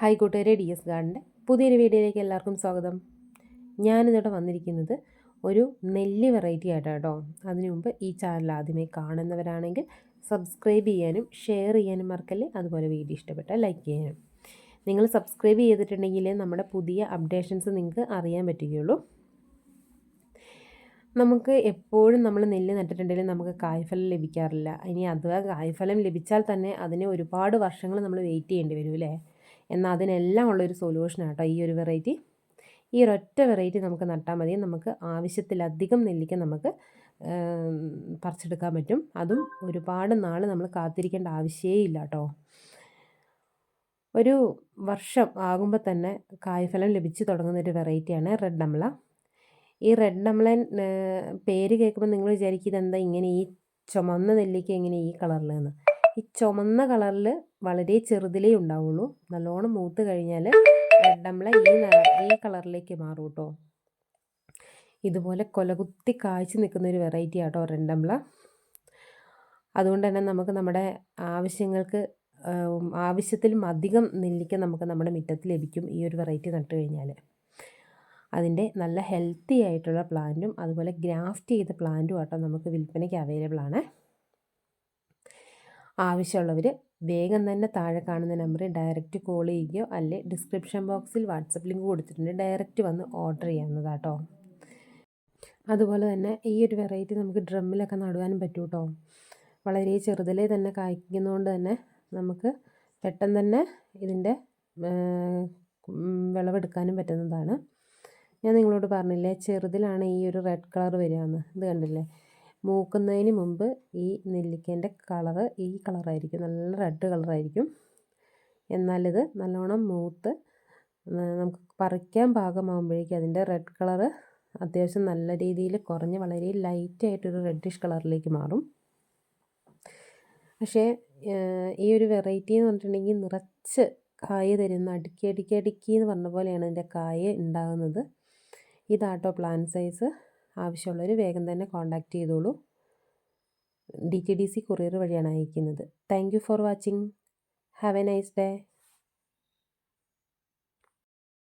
Hi കൂട്ടുകാരെ D S ഗാർഡന്റെ പുതിയൊരു വീഡിയോയിലേക്ക് എല്ലാവർക്കും സ്വാഗതം. ഞാനിന്നിവിടെ വന്നിരിക്കുന്നത് ഒരു നെല്ല് വെറൈറ്റി ആയിട്ടാണ് കേട്ടോ. അതിനു മുമ്പ് ഈ ചാനൽ ആദ്യമേ കാണുന്നവരാണെങ്കിൽ സബ്സ്ക്രൈബ് ചെയ്യാനും ഷെയർ ചെയ്യാനും മറക്കല്ലേ. അതുപോലെ വീഡിയോ ഇഷ്ടപ്പെട്ട ലൈക്ക് ചെയ്യാനും. നിങ്ങൾ സബ്സ്ക്രൈബ് ചെയ്തിട്ടുണ്ടെങ്കിൽ നമ്മുടെ പുതിയ അപ്ഡേഷൻസ് നിങ്ങൾക്ക് അറിയാൻ പറ്റുകയുള്ളൂ. നമുക്ക് എപ്പോഴും നമ്മൾ നെല്ല് നട്ടിട്ടുണ്ടെങ്കിൽ നമുക്ക് കായ്ഫലം ലഭിക്കാറില്ല. ഇനി അഥവാ കായ്ഫലം ലഭിച്ചാൽ തന്നെ അതിന് ഒരുപാട് വർഷങ്ങൾ നമ്മൾ വെയിറ്റ് ചെയ്യേണ്ടി വരും അല്ലേ? എന്നാൽ അതിനെല്ലാം ഉള്ളൊരു സൊല്യൂഷനാണ് കേട്ടോ ഈ ഒരു വെറൈറ്റി ഈ ഒരൊറ്റ വെറൈറ്റി നമുക്ക് നട്ടാൽ മതി. നമുക്ക് ആവശ്യത്തിലധികം നെല്ലിക്ക നമുക്ക് പറിച്ചെടുക്കാൻ പറ്റും. അതും ഒരുപാട് നാൾ നമ്മൾ കാത്തിരിക്കേണ്ട ആവശ്യമേ ഇല്ല കേട്ടോ ഒരു വർഷം ആകുമ്പോൾ തന്നെ കായ്ഫലം ലഭിച്ചു തുടങ്ങുന്ന ഒരു വെറൈറ്റിയാണ് റെഡ് അമല. ഈ റെഡ് അമലൻ പേര് കേൾക്കുമ്പോൾ നിങ്ങൾ വിചാരിക്കും ഇതെന്താ ഇങ്ങനെ ഈ ചുമന്ന നെല്ലിക്ക എങ്ങനെ ഈ കളറിലെന്ന് ഈ ചുമന്ന കളറിൽ വളരെ ചെറുതിലേ ഉണ്ടാവുള്ളൂ. നല്ലോണം മൂത്ത് കഴിഞ്ഞാൽ വെണ്ടമ്മള ഈ ഈ കളറിലേക്ക് മാറും കേട്ടോ. ഇതുപോലെ കൊലകുത്തി കാഴ്ച നിൽക്കുന്ന ഒരു വെറൈറ്റി ആട്ടോ രണ്ടമ്പള അതുകൊണ്ട് തന്നെ നമുക്ക് നമ്മുടെ ആവശ്യങ്ങൾക്ക് ആവശ്യത്തിലും അധികം നെല്ലിക്ക നമുക്ക് നമ്മുടെ മുറ്റത്ത് ലഭിക്കും ഈ ഒരു വെറൈറ്റി നട്ട് കഴിഞ്ഞാൽ. അതിന്റെ നല്ല ഹെൽത്തി ആയിട്ടുള്ള പ്ലാന്റും അതുപോലെ ഗ്രാഫ്റ്റ് ചെയ്ത പ്ലാന്റും ആട്ടോ നമുക്ക് വിൽപ്പനയ്ക്ക് അവൈലബിൾ ആണ്. ആവശ്യമുള്ളവർ വേഗം തന്നെ താഴെ കാണുന്ന നമ്പറിൽ ഡയറക്റ്റ് കോൾ ചെയ്യുകയോ അല്ലെ ഡിസ്ക്രിപ്ഷൻ ബോക്സിൽ വാട്സപ്പ് ലിങ്ക് കൊടുത്തിട്ടുണ്ട്. ഡയറക്റ്റ് വന്ന് ഓർഡർ ചെയ്യാവുന്നതാട്ടോ. അതുപോലെ തന്നെ ഈ ഒരു വെറൈറ്റി നമുക്ക് ഡ്രമ്മിലൊക്കെ നടുവാനും പറ്റും കേട്ടോ വളരെ ചെറുതിലേ തന്നെ കായ്ക്കുന്നതുകൊണ്ട് തന്നെ നമുക്ക് പെട്ടെന്ന് തന്നെ ഇതിന്റെ വിളവെടുക്കാനും പറ്റുന്നതാണ്. ഞാൻ നിങ്ങളോട് പറഞ്ഞില്ലേ ചെറുതിലാണ് ഈ ഒരു റെഡ് കളർ വരികയെന്ന്. ഇത് കണ്ടില്ലേ? മൂക്കുന്നതിന് മുമ്പ് ഈ നെല്ലിക്കേന്റെ കളറ് ഈ കളറായിരിക്കും. നല്ല റെഡ് കളറായിരിക്കും. എന്നാലിത് നല്ലോണം മൂത്ത് നമുക്ക് പറിക്കാൻ പാകമാകുമ്പോഴേക്കും അതിന്റെ റെഡ് കളറ് അത്യാവശ്യം നല്ല രീതിയിൽ കുറഞ്ഞ് വളരെ ലൈറ്റായിട്ടൊരു റെഡിഷ് കളറിലേക്ക് മാറും. പക്ഷേ ഈ ഒരു വെറൈറ്റി എന്ന് പറഞ്ഞിട്ടുണ്ടെങ്കിൽ നിറച്ച് കായ തരുന്ന അടുക്കി അടുക്കി അടുക്കി എന്ന് പറഞ്ഞ പോലെയാണ് ഇതിന്റെ കായ ഉണ്ടാകുന്നത്. ഇതാട്ടോ പ്ലാൻ സൈസ്. ആവശ്യമുള്ളവർ വേഗം തന്നെ കോൺടാക്റ്റ് ചെയ്തോളൂ. D T D C courier വഴിയാണ് അയക്കുന്നത്. Thank you for watching have a nice day